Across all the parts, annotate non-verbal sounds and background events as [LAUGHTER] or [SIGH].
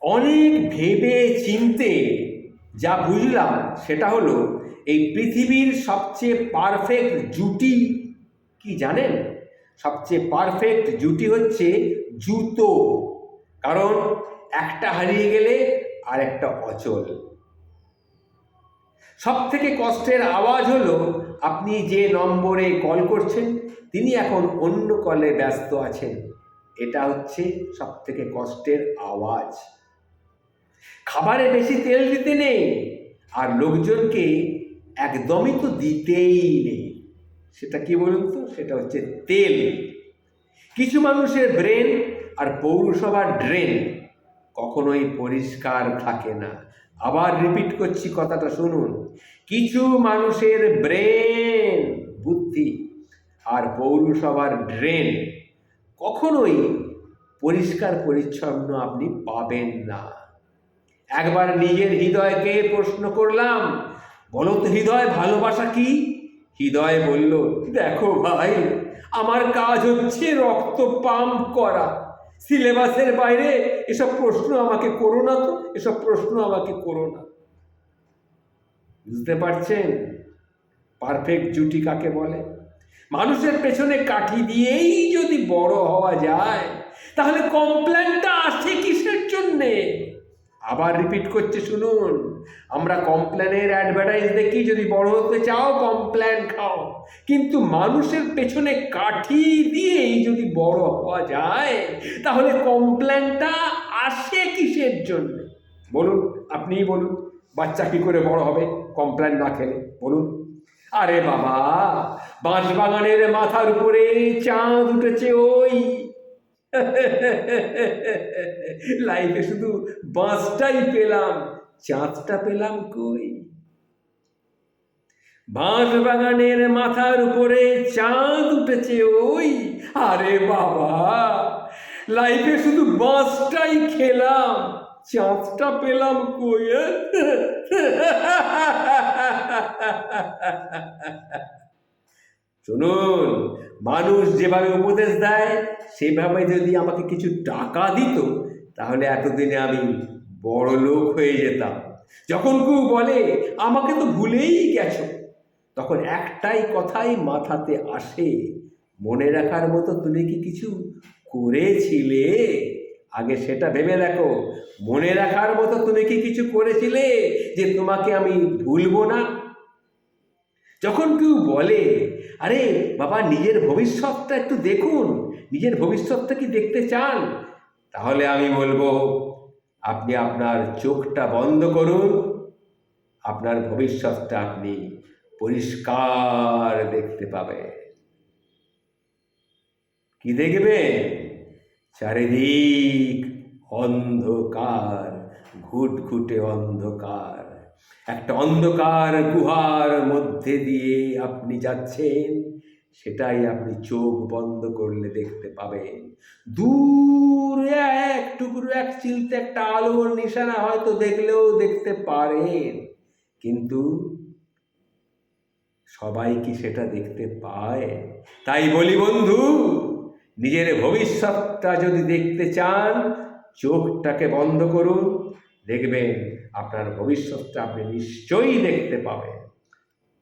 অনেক ভেবে চিনতে যা বুঝলাম সেটা হলো, এই পৃথিবীর সবচেয়ে পারফেক্ট জুটি কি জানেন? সবচেয়ে পারফেক্ট জুটি হচ্ছে জুতো। কারণ একটা হারিয়ে গেলে আর একটা অচল। সব থেকে কষ্টের আওয়াজ হলো, আপনি যে নম্বরে কল করছেন, তিনি এখন অন্য কলে ব্যস্ত আছেন। এটা হচ্ছে সব থেকে কষ্টের আওয়াজ। খাবারে বেশি তেল দিতে নেই, আর লোকজনকে একদমই তো দিতেই নেই। সেটা কি বলুন তো? সেটা হচ্ছে তেল। কিছু মানুষের ব্রেন আর পৌরসভার ড্রেন কখনোই পরিষ্কার থাকে না। আবার রিপিট করছি কথাটা, শুনুন। কিছু মানুষের ব্রেন, বুদ্ধি আর পৌরসভার ড্রেন কখনোই পরিষ্কার পরিচ্ছন্ন আপনি পাবেন না। একবার নিজের হৃদয়কে প্রশ্ন করলাম বলো তো হৃদয়, ভালোবাসা কি? হৃদয় বলল, দেখো ভাই, আমার কাজ হচ্ছে রক্ত পাম্প করা। সিলেবাসের বাইরে এসব প্রশ্ন আমাকে করো না তো, এসব প্রশ্ন আমাকে করো না। বুঝতে পারছেন? পারফেক্ট জুটি কাকে বলে? মানুষের পেছনে কাঠি দিয়েই যদি বড় হওয়া যায়, তাহলে কমপ্লেনটা আসে কিসের জন্যে? আবার রিপিট করছে, শুনুন। আমরা কমপ্ল্যানের অ্যাডভার্টাইজ দেখি, যদি বড় হতে চাও কমপ্ল্যান খাও। কিন্তু মানুষের পেছনে কাঠি দিয়েই যদি বড় হওয়া যায়, তাহলে কমপ্ল্যানটা আসে কিসের জন্য? বলুন, আপনিই বলুন, বাচ্চা কি করে বড় হবে কমপ্ল্যান না খেলে? বলুন। আরে বাবা, বাঁশবাগানের মাথার উপরে চাঁদ উঠেছে ওই [LAUGHS] লাইফে শুধু বাঁশটাই পেলাম, চাঁদটা পেলাম কই? বাঁশ বাগানের মাথার উপরে চাঁদ উঠেছে ওই। আরে বাবা লাইফে শুধু বাঁশটাই খেলাম, চাঁদটা পেলাম কই? [LAUGHS] শুনুন, মানুষ যেভাবে উপদেশ দেয়, সেভাবে যদি আমাকে কিছু টাকা দিত, তাহলে এতদিনে আমি বড় লোক হয়ে যেতাম। যখন কেউ বলে, আমাকে তো ভুলেই গেছো, তখন একটাই কথাই মাথাতে আসে, মনে রাখার মতো তুমি কি কিছু করেছিলে? আগে সেটা ভেবে দেখো, মনে রাখার মতো তুমি কি কিছু করেছিলে যে তোমাকে আমি ভুলবো না? যখন কেউ বলে, আরে বাবা, নিজের ভবিষ্যৎটা একটু দেখুন, নিজের ভবিষ্যৎটা কি দেখতে চান? তাহলে আমি বলব, আপনি আপনার চোখটা বন্ধ করুন, আপনার ভবিষ্যৎটা আপনি পরিষ্কার দেখতে পাবে কি দেখবে চারিদিক অন্ধকার, ঘুটঘুটে অন্ধকার। একটা অন্ধকার গুহার মধ্যে দিয়ে আপনি যাচ্ছেন, সেটাই আপনি চোখ বন্ধ করলে দেখতে পাবেন। দূর এক টুকরো, এক চিলতে একটা আলোর নিশানা হয়তো দেখলেও দেখতে পারেন। কিন্তু সবাই কি সেটা দেখতে পায়? তাই বলি বন্ধু, নিজের ভবিষ্যৎটা যদি দেখতে চান, চোখটাকে বন্ধ করুন, দেখবেন আপনার ভবিষ্যৎটা আপনি নিশ্চয়ই দেখতে পাবেন।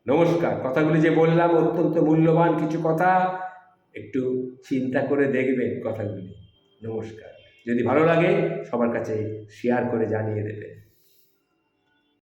নমস্কার, কথাগুলি যে বললাম অত্যন্ত মূল্যবান কিছু কথা, একটু চিন্তা করে দেখবেন কথাগুলি। নমস্কার। যদি ভালো লাগে, সবার কাছে শেয়ার করে জানিয়ে দেবেন।